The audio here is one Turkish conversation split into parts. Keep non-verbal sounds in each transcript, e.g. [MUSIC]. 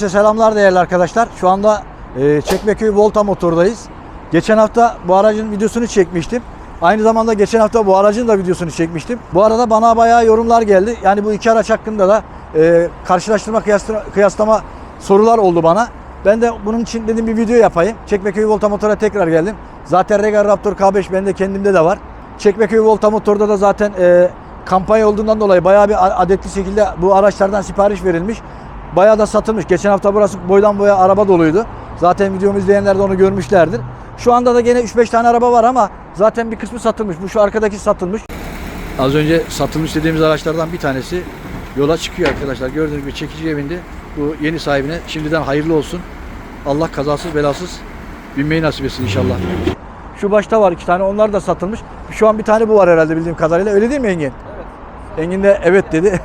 Size selamlar değerli arkadaşlar. Şu anda e, Çekmeköy Volta Motor'dayız. Geçen hafta bu aracın videosunu çekmiştim. Aynı zamanda geçen hafta bu aracın da videosunu çekmiştim. Bu arada bana bayağı yorumlar geldi. Yani bu iki araç hakkında da e, karşılaştırma kıyasla- kıyaslama sorular oldu bana. Ben de bunun için dedim bir video yapayım. Çekmeköy Volta Motor'a tekrar geldim. Zaten Regal Raptor K5 bende kendimde de var. Çekmeköy Volta Motor'da da zaten e, kampanya olduğundan dolayı bayağı bir adetli şekilde bu araçlardan sipariş verilmiş. Bayağı da satılmış. Geçen hafta burası boydan boya araba doluydu. Zaten videomu izleyenler de onu görmüşlerdir. Şu anda da gene 3-5 tane araba var ama zaten bir kısmı satılmış. Bu şu arkadaki satılmış. Az önce satılmış dediğimiz araçlardan bir tanesi yola çıkıyor arkadaşlar. Gördüğünüz gibi çekici bindi. Bu yeni sahibine şimdiden hayırlı olsun. Allah kazasız belasız binmeyi nasip etsin inşallah. Şu başta var iki tane onlar da satılmış. Şu an bir tane bu var herhalde bildiğim kadarıyla. Öyle değil mi Engin? Evet. Engin de evet dedi.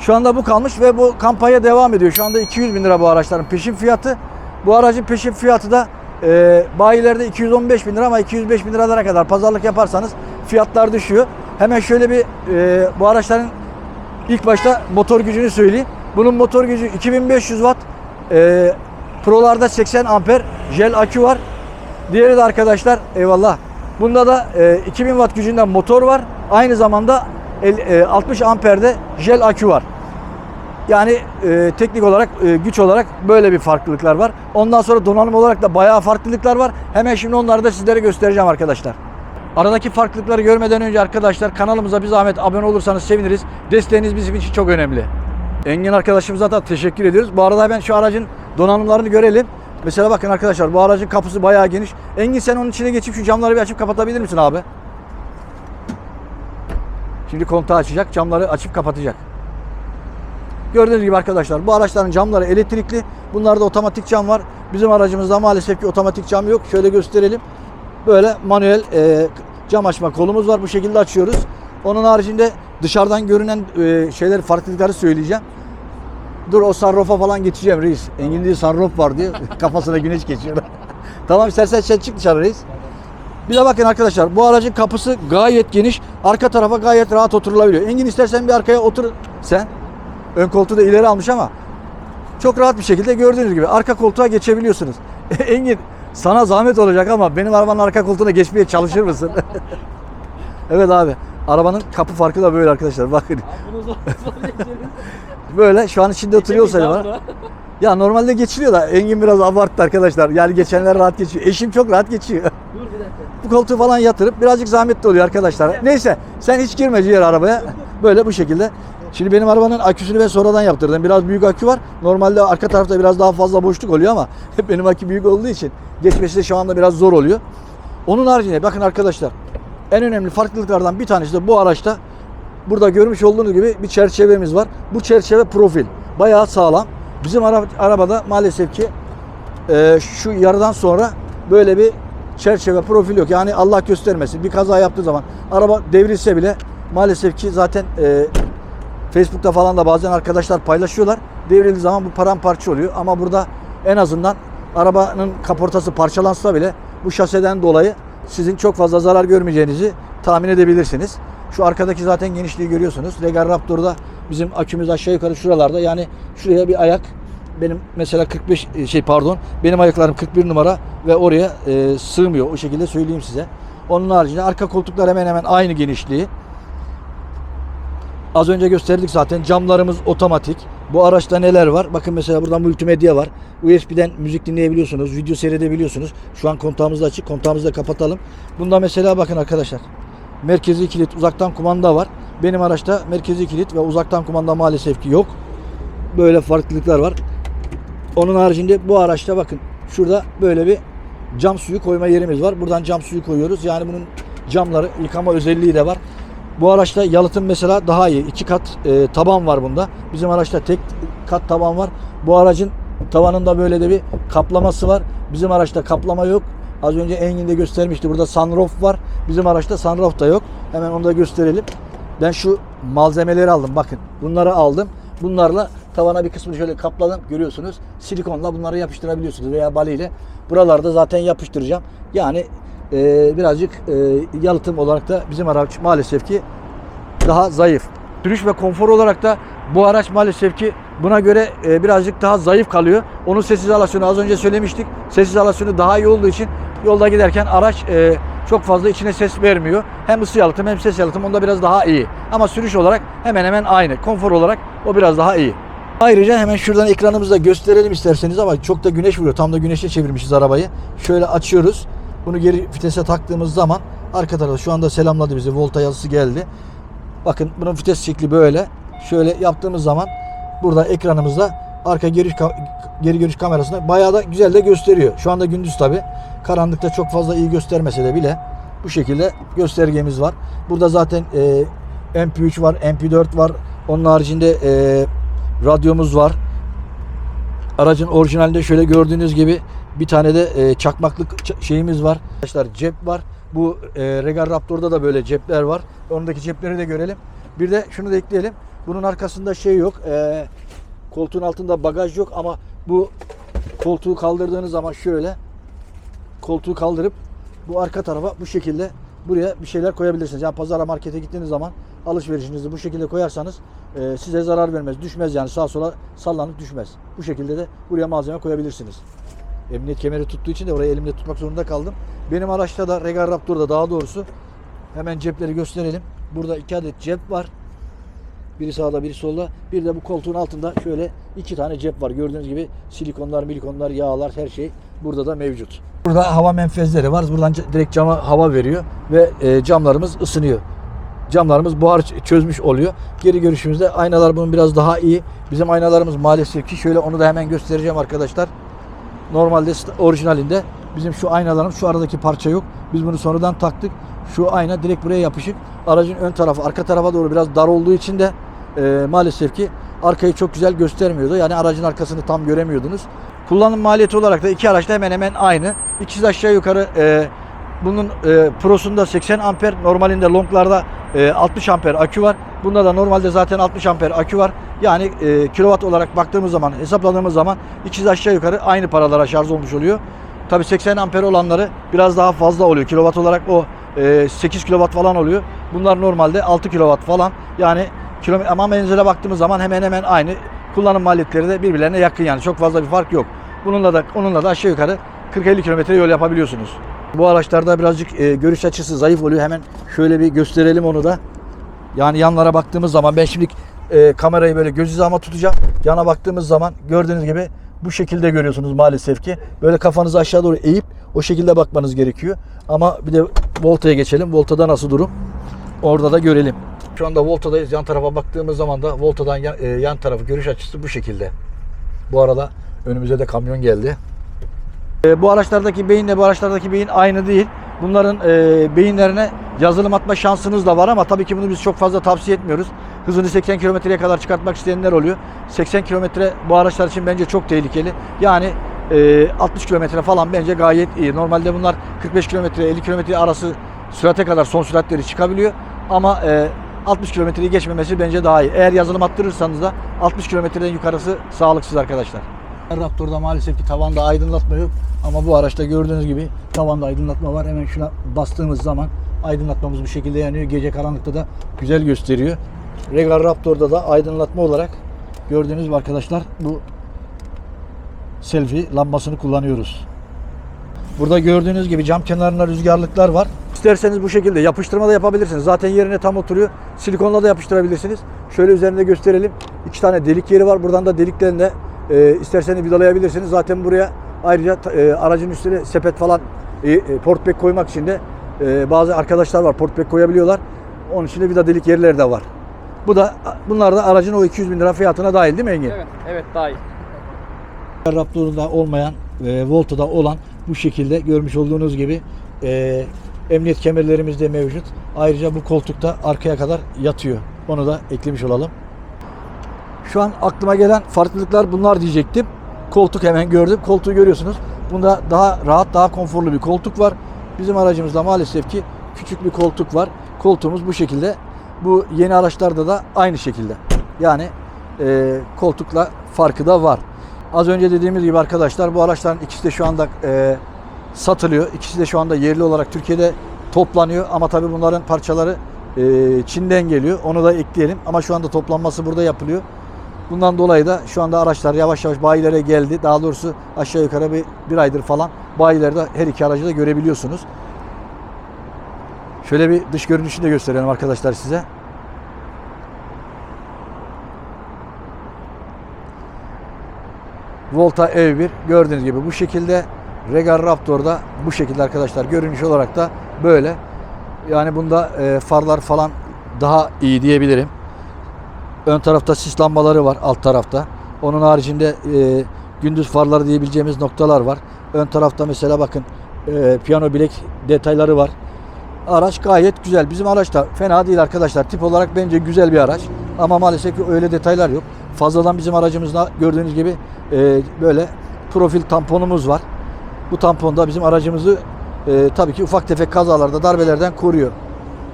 Şu anda bu kalmış ve bu kampanya devam ediyor. Şu anda 200 bin lira bu araçların peşin fiyatı. Bu aracın peşin fiyatı da e, bayilerde 215 bin lira ama 205 bin liralara kadar pazarlık yaparsanız fiyatlar düşüyor. Hemen şöyle bir e, bu araçların ilk başta motor gücünü söyleyeyim. Bunun motor gücü 2500 watt. E, Pro'larda 80 amper jel akü var. Diğeri de arkadaşlar eyvallah. Bunda da e, 2000 watt gücünden motor var. Aynı zamanda 60 amperde jel akü var. Yani e, teknik olarak, e, güç olarak böyle bir farklılıklar var. Ondan sonra donanım olarak da bayağı farklılıklar var. Hemen şimdi onları da sizlere göstereceğim arkadaşlar. Aradaki farklılıkları görmeden önce arkadaşlar kanalımıza bir zahmet abone olursanız seviniriz. Desteğiniz bizim için çok önemli. Engin arkadaşımıza da teşekkür ediyoruz. Bu arada hemen şu aracın donanımlarını görelim. Mesela bakın arkadaşlar bu aracın kapısı bayağı geniş. Engin sen onun içine geçip şu camları bir açıp kapatabilir misin abi? Şimdi kontağı açacak, camları açıp kapatacak. Gördüğünüz gibi arkadaşlar bu araçların camları elektrikli. Bunlarda otomatik cam var. Bizim aracımızda maalesef ki otomatik cam yok. Şöyle gösterelim. Böyle manuel e, cam açma kolumuz var. Bu şekilde açıyoruz. Onun haricinde dışarıdan görünen e, şeyler farklılıkları söyleyeceğim. Dur o sunroof'a falan geçeceğim reis. Engin diye sunroof var diye [LAUGHS] kafasına güneş geçiyor. [LAUGHS] tamam istersen sen çık dışarı reis. Bir de bakın arkadaşlar bu aracın kapısı gayet geniş. Arka tarafa gayet rahat oturulabiliyor. Engin istersen bir arkaya otur sen. Ön koltuğu da ileri almış ama çok rahat bir şekilde gördüğünüz gibi arka koltuğa geçebiliyorsunuz. [LAUGHS] Engin sana zahmet olacak ama benim arabanın arka koltuğuna geçmeye çalışır mısın? [LAUGHS] evet abi. Arabanın kapı farkı da böyle arkadaşlar. Bakın Bunu zor zor geçeriz. böyle şu an içinde oturuyorsa var. Ya normalde geçiliyor da Engin biraz abarttı arkadaşlar. Yani geçenler rahat geçiyor. Eşim çok rahat geçiyor. Dur bir dakika. Bu koltuğu falan yatırıp birazcık zahmetli oluyor arkadaşlar. Neyse sen hiç girme diğer arabaya. Böyle bu şekilde. Şimdi benim arabanın aküsünü ben sonradan yaptırdım. Biraz büyük akü var. Normalde arka tarafta biraz daha fazla boşluk oluyor ama [LAUGHS] benim akü büyük olduğu için geçmesi de şu anda biraz zor oluyor. Onun haricinde bakın arkadaşlar en önemli farklılıklardan bir tanesi de bu araçta burada görmüş olduğunuz gibi bir çerçevemiz var. Bu çerçeve profil. Bayağı sağlam. Bizim ara- arabada maalesef ki e, şu yarıdan sonra böyle bir çerçeve profil yok. Yani Allah göstermesin bir kaza yaptığı zaman araba devrilse bile maalesef ki zaten e, Facebook'ta falan da bazen arkadaşlar paylaşıyorlar. Devrildiği zaman bu paramparça oluyor. Ama burada en azından arabanın kaportası parçalansa bile bu şaseden dolayı sizin çok fazla zarar görmeyeceğinizi tahmin edebilirsiniz. Şu arkadaki zaten genişliği görüyorsunuz. Regal Raptor'da bizim akümüz aşağı yukarı şuralarda. Yani şuraya bir ayak benim mesela 45 e, şey pardon benim ayaklarım 41 numara ve oraya e, sığmıyor. O şekilde söyleyeyim size. Onun haricinde arka koltuklar hemen hemen aynı genişliği. Az önce gösterdik zaten camlarımız otomatik. Bu araçta neler var? Bakın mesela burada multimedya var. USB'den müzik dinleyebiliyorsunuz, video seyredebiliyorsunuz. Şu an kontağımız da açık. Kontağımızı da kapatalım. Bunda mesela bakın arkadaşlar. Merkezi kilit, uzaktan kumanda var. Benim araçta merkezi kilit ve uzaktan kumanda maalesef ki yok. Böyle farklılıklar var. Onun haricinde bu araçta bakın şurada böyle bir cam suyu koyma yerimiz var. Buradan cam suyu koyuyoruz. Yani bunun camları yıkama özelliği de var. Bu araçta yalıtım mesela daha iyi. İki kat e, taban var bunda. Bizim araçta tek kat taban var. Bu aracın tavanında böyle de bir kaplaması var. Bizim araçta kaplama yok. Az önce Engin de göstermişti. Burada sunroof var. Bizim araçta sunroof da yok. Hemen onu da gösterelim. Ben şu malzemeleri aldım. Bakın bunları aldım. Bunlarla tavana bir kısmını şöyle kapladım. Görüyorsunuz. Silikonla bunları yapıştırabiliyorsunuz veya baliyle. Buralarda zaten yapıştıracağım. Yani e, birazcık e, yalıtım olarak da bizim araç maalesef ki daha zayıf. Sürüş ve konfor olarak da Bu araç maalesef ki buna göre e, birazcık daha zayıf kalıyor. Onun sessiz alasyonu az önce söylemiştik. Sessiz alasyonu daha iyi olduğu için yolda giderken araç e, çok fazla içine ses vermiyor. Hem ısı yalıtım hem ses yalıtım onda biraz daha iyi. Ama sürüş olarak hemen hemen aynı. Konfor olarak o biraz daha iyi. Ayrıca hemen şuradan ekranımızda gösterelim isterseniz ama çok da güneş vuruyor. Tam da güneşe çevirmişiz arabayı. Şöyle açıyoruz. Bunu geri vitese taktığımız zaman arka tarafta şu anda selamladı bizi. Volta yazısı geldi. Bakın bunun vites şekli böyle. Şöyle yaptığımız zaman burada ekranımızda arka geri geri görüş kamerasında bayağı da güzel de gösteriyor. Şu anda gündüz tabi. Karanlıkta çok fazla iyi göstermese de bile bu şekilde göstergemiz var. Burada zaten e, MP3 var, MP4 var. Onun haricinde e, radyomuz var. Aracın orijinalinde şöyle gördüğünüz gibi bir tane de e, çakmaklık şeyimiz var. Arkadaşlar cep var. Bu e, Regal Raptor'da da böyle cepler var. Ondaki cepleri de görelim. Bir de şunu da ekleyelim. Bunun arkasında şey yok. E, koltuğun altında bagaj yok ama bu koltuğu kaldırdığınız zaman şöyle koltuğu kaldırıp bu arka tarafa bu şekilde buraya bir şeyler koyabilirsiniz. Yani pazara markete gittiğiniz zaman alışverişinizi bu şekilde koyarsanız e, size zarar vermez. Düşmez yani sağa sola sallanıp düşmez. Bu şekilde de buraya malzeme koyabilirsiniz. Emniyet kemeri tuttuğu için de orayı elimde tutmak zorunda kaldım. Benim araçta da Regal Raptor'da daha doğrusu hemen cepleri gösterelim. Burada iki adet cep var. Biri sağda biri solda. Bir de bu koltuğun altında şöyle iki tane cep var. Gördüğünüz gibi silikonlar, milikonlar, yağlar her şey burada da mevcut. Burada hava menfezleri var. Buradan direkt cama hava veriyor ve e, camlarımız ısınıyor. Camlarımız buhar çözmüş oluyor. Geri görüşümüzde aynalar bunun biraz daha iyi. Bizim aynalarımız maalesef ki şöyle onu da hemen göstereceğim arkadaşlar. Normalde orijinalinde bizim şu aynalarımız şu aradaki parça yok. Biz bunu sonradan taktık. Şu ayna direkt buraya yapışık. Aracın ön tarafı arka tarafa doğru biraz dar olduğu için de e, maalesef ki arkayı çok güzel göstermiyordu. Yani aracın arkasını tam göremiyordunuz. Kullanım maliyeti olarak da iki araçta hemen hemen aynı. İkisi aşağı yukarı e, bunun e, Pro'sunda 80 amper, normalinde longlarda e, 60 amper akü var. Bunda da normalde zaten 60 amper akü var. Yani e, kilowatt olarak baktığımız zaman, hesapladığımız zaman ikisi aşağı yukarı aynı paralara şarj olmuş oluyor. Tabii 80 amper olanları biraz daha fazla oluyor. Kilowatt olarak o e, 8 kilowatt falan oluyor. Bunlar normalde 6 kilowatt falan. Yani kilometre ama menzile baktığımız zaman hemen hemen aynı. Kullanım maliyetleri de birbirlerine yakın yani. Çok fazla bir fark yok. Bununla da onunla da aşağı yukarı 40-50 kilometre yol yapabiliyorsunuz. Bu araçlarda birazcık e, görüş açısı zayıf oluyor. Hemen şöyle bir gösterelim onu da. Yani yanlara baktığımız zaman ben şimdi e, kamerayı böyle göz hizama tutacağım. Yana baktığımız zaman gördüğünüz gibi bu şekilde görüyorsunuz maalesef ki. Böyle kafanızı aşağı doğru eğip o şekilde bakmanız gerekiyor. Ama bir de Volta'ya geçelim. Volta'da nasıl durum? Orada da görelim. Şu anda Volta'dayız. Yan tarafa baktığımız zaman da Volta'dan yan, e, yan tarafı görüş açısı bu şekilde. Bu arada önümüze de kamyon geldi. E, bu araçlardaki beyinle bu araçlardaki beyin aynı değil. Bunların e, beyinlerine yazılım atma şansınız da var ama tabii ki bunu biz çok fazla tavsiye etmiyoruz. Hızını 80 kilometreye kadar çıkartmak isteyenler oluyor. 80 kilometre bu araçlar için bence çok tehlikeli. Yani e, 60 kilometre falan bence gayet iyi. Normalde bunlar 45 kilometre 50 kilometre arası sürate kadar son süratleri çıkabiliyor. Ama e, 60 kilometreyi geçmemesi bence daha iyi. Eğer yazılım attırırsanız da 60 kilometreden yukarısı sağlıksız arkadaşlar. Raptor'da maalesef ki tavanda aydınlatma yok. Ama bu araçta gördüğünüz gibi tavanda aydınlatma var. Hemen şuna bastığımız zaman aydınlatmamız bu şekilde yanıyor. Gece karanlıkta da güzel gösteriyor. Regal Raptor'da da aydınlatma olarak gördüğünüz gibi arkadaşlar bu selfie lambasını kullanıyoruz. Burada gördüğünüz gibi cam kenarında rüzgarlıklar var. İsterseniz bu şekilde yapıştırma da yapabilirsiniz. Zaten yerine tam oturuyor. Silikonla da yapıştırabilirsiniz. Şöyle üzerinde gösterelim. İki tane delik yeri var. Buradan da deliklerini de e, isterseniz vidalayabilirsiniz. Zaten buraya ayrıca e, aracın üstüne sepet falan e, e, portbek koymak için de e, bazı arkadaşlar var portbek koyabiliyorlar. Onun için de vida delik yerleri de var. Bu da bunlar da aracın o 200 bin lira fiyatına dahil değil mi Engin? Evet, evet dahil. Raptor'da olmayan, e, Volta'da olan bu şekilde görmüş olduğunuz gibi e, emniyet kemerlerimiz de mevcut. Ayrıca bu koltukta arkaya kadar yatıyor. Onu da eklemiş olalım. Şu an aklıma gelen farklılıklar bunlar diyecektim. Koltuk hemen gördüm. Koltuğu görüyorsunuz. Bunda daha rahat, daha konforlu bir koltuk var. Bizim aracımızda maalesef ki küçük bir koltuk var. Koltuğumuz bu şekilde. Bu yeni araçlarda da aynı şekilde. Yani e, koltukla farkı da var. Az önce dediğimiz gibi arkadaşlar bu araçların ikisi de şu anda e, satılıyor. İkisi de şu anda yerli olarak Türkiye'de toplanıyor. Ama tabii bunların parçaları e, Çin'den geliyor. Onu da ekleyelim. Ama şu anda toplanması burada yapılıyor. Bundan dolayı da şu anda araçlar yavaş yavaş bayilere geldi. Daha doğrusu aşağı yukarı bir, bir aydır falan bayilerde her iki aracı da görebiliyorsunuz. Şöyle bir dış görünüşünü de gösterelim arkadaşlar size. Volta E1 gördüğünüz gibi bu şekilde Regal Raptor'da bu şekilde arkadaşlar görünüş olarak da böyle. Yani bunda e, farlar falan daha iyi diyebilirim. Ön tarafta sis lambaları var alt tarafta. Onun haricinde e, gündüz farları diyebileceğimiz noktalar var. Ön tarafta mesela bakın e, piyano bilek detayları var. Araç gayet güzel. Bizim araç da fena değil arkadaşlar. Tip olarak bence güzel bir araç. Ama maalesef öyle detaylar yok. Fazladan bizim aracımızda gördüğünüz gibi e, böyle profil tamponumuz var. Bu tampon da bizim aracımızı e, tabii ki ufak tefek kazalarda, darbelerden koruyor.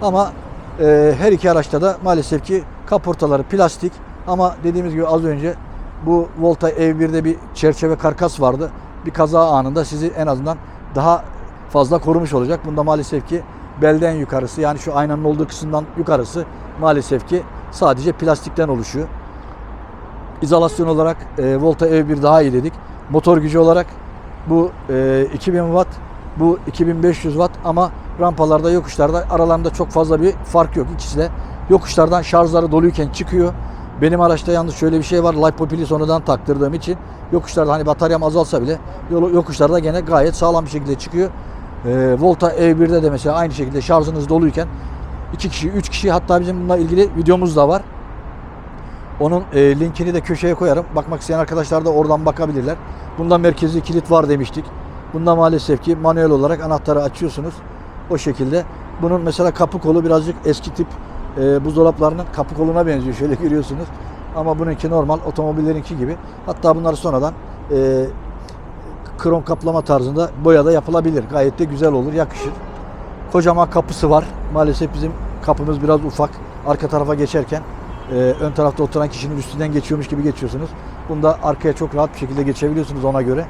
Ama e, her iki araçta da maalesef ki kaportaları plastik. Ama dediğimiz gibi az önce bu Volta E1'de bir çerçeve karkas vardı. Bir kaza anında sizi en azından daha fazla korumuş olacak. Bunda maalesef ki belden yukarısı yani şu aynanın olduğu kısımdan yukarısı maalesef ki sadece plastikten oluşuyor. İzolasyon olarak e, Volta E1 daha iyi dedik. Motor gücü olarak bu e, 2000 watt, bu 2500 watt ama rampalarda, yokuşlarda aralarında çok fazla bir fark yok. İkisi de yokuşlardan şarjları doluyken çıkıyor. Benim araçta yalnız şöyle bir şey var. LiPo pili sonradan taktırdığım için yokuşlarda hani bataryam azalsa bile yokuşlarda gene gayet sağlam bir şekilde çıkıyor. E, Volta E1'de de mesela aynı şekilde şarjınız doluyken iki kişi, üç kişi hatta bizim bununla ilgili videomuz da var. Onun e, linkini de köşeye koyarım. Bakmak isteyen arkadaşlar da oradan bakabilirler. Bunda merkezi kilit var demiştik. Bunda maalesef ki manuel olarak anahtarı açıyorsunuz. O şekilde. Bunun mesela kapı kolu birazcık eski tip e, buzdolaplarının kapı koluna benziyor. Şöyle görüyorsunuz. Ama bununki normal otomobillerinki gibi. Hatta bunlar sonradan e, krom kaplama tarzında boyada yapılabilir. Gayet de güzel olur, yakışır. Kocaman kapısı var. Maalesef bizim kapımız biraz ufak. Arka tarafa geçerken e, ön tarafta oturan kişinin üstünden geçiyormuş gibi geçiyorsunuz. Bunda arkaya çok rahat bir şekilde geçebiliyorsunuz ona göre.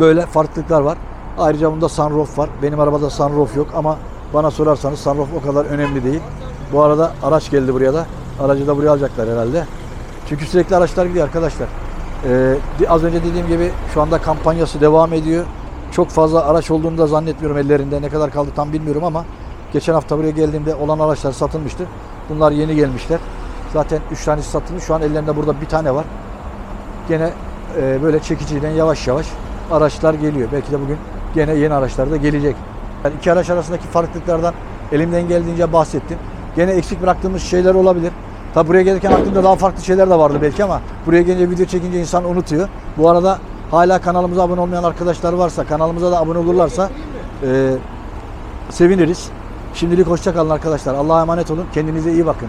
Böyle farklılıklar var. Ayrıca bunda sunroof var. Benim arabada sunroof yok ama bana sorarsanız sunroof o kadar önemli değil. Bu arada araç geldi buraya da. Aracı da buraya alacaklar herhalde. Çünkü sürekli araçlar gidiyor arkadaşlar. Ee, az önce dediğim gibi şu anda kampanyası devam ediyor. Çok fazla araç olduğunu da zannetmiyorum ellerinde. Ne kadar kaldı tam bilmiyorum ama geçen hafta buraya geldiğimde olan araçlar satılmıştı. Bunlar yeni gelmişler. Zaten 3 tanesi satılmış. Şu an ellerinde burada bir tane var. Gene e, böyle çekiciyle yavaş yavaş araçlar geliyor. Belki de bugün gene yeni araçlar da gelecek. Yani iki araç arasındaki farklılıklardan elimden geldiğince bahsettim. Gene eksik bıraktığımız şeyler olabilir. Tabi buraya gelirken aklımda daha farklı şeyler de vardı belki ama buraya gelince video çekince insan unutuyor. Bu arada hala kanalımıza abone olmayan arkadaşlar varsa kanalımıza da abone olurlarsa e, seviniriz. Şimdilik hoşça kalın arkadaşlar. Allah'a emanet olun. Kendinize iyi bakın.